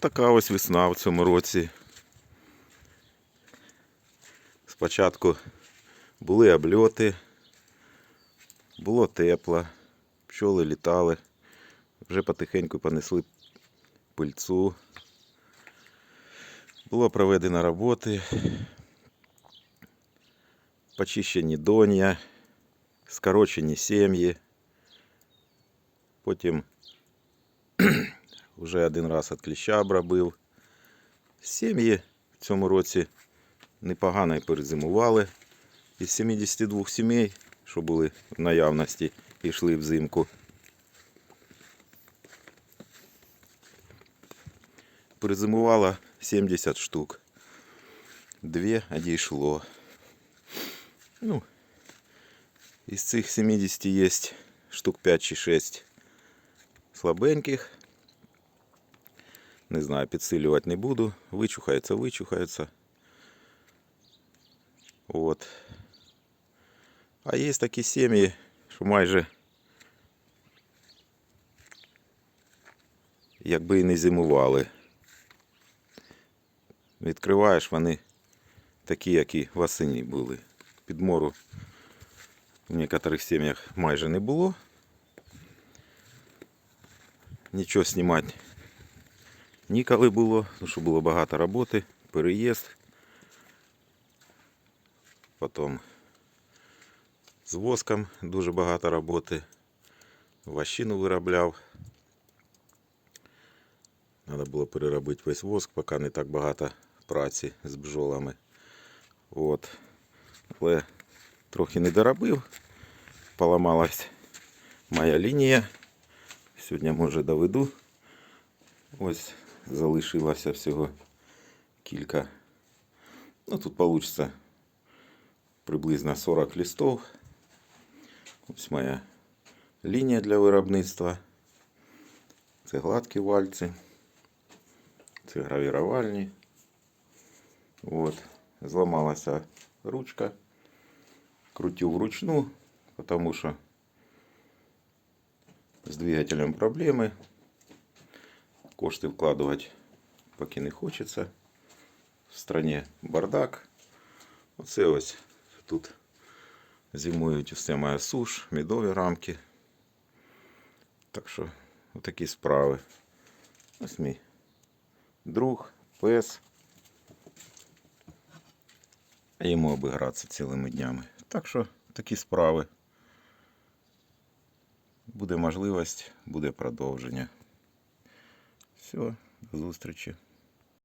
Така ось весна в цьому році. Спочатку були обльоти, було тепло, пчоли літали, вже потихеньку понесли пильцу. Було проведено роботи, почищені донья, скорочені сім'ї. Потім вже один раз від кліща обробив. Сім'ї в цьому році непогано перезимували. Із 72 сімей, що були в наявності йшли взимку. Перезимувало 70 штук. Дві одійшло. Ну, із цих 70 є штук 5 чи 6 слабеньких. Не знаю, підсилювати не буду. Вичухається, вичухається. От. А є такі сім'ї, що майже якби і не зимували. Відкриваєш вони такі, які восені були. Підмору в некоторих сім'ях майже не було. Нічого знімати ніколи було, тому що було багато роботи, переїзд. Потім з воском дуже багато роботи. Ващину виробляв. Треба було переробити весь воск, поки не так багато праці з бджолами. От. Але трохи не доробив. Поламалась моя лінія. Сьогодні, може, доведу. Ось залишилося всього кілька. Ну, тут вийде приблизно 40 листов. Ось моя лінія для виробництва. Це гладкі вальці. Це гравірувальні. От. Зламалася ручка. Крутю вручну, тому що з двигателем проблеми. Кошти вкладувати поки не хочеться. В стране бардак. Оце ось тут зимують все моя суш, медові рамки. Так що отакі справи. Ось мій друг, пес. А йому обігратися цілими днями. Так що такі справи. Буде можливість, буде продовження. Все, зустрічі.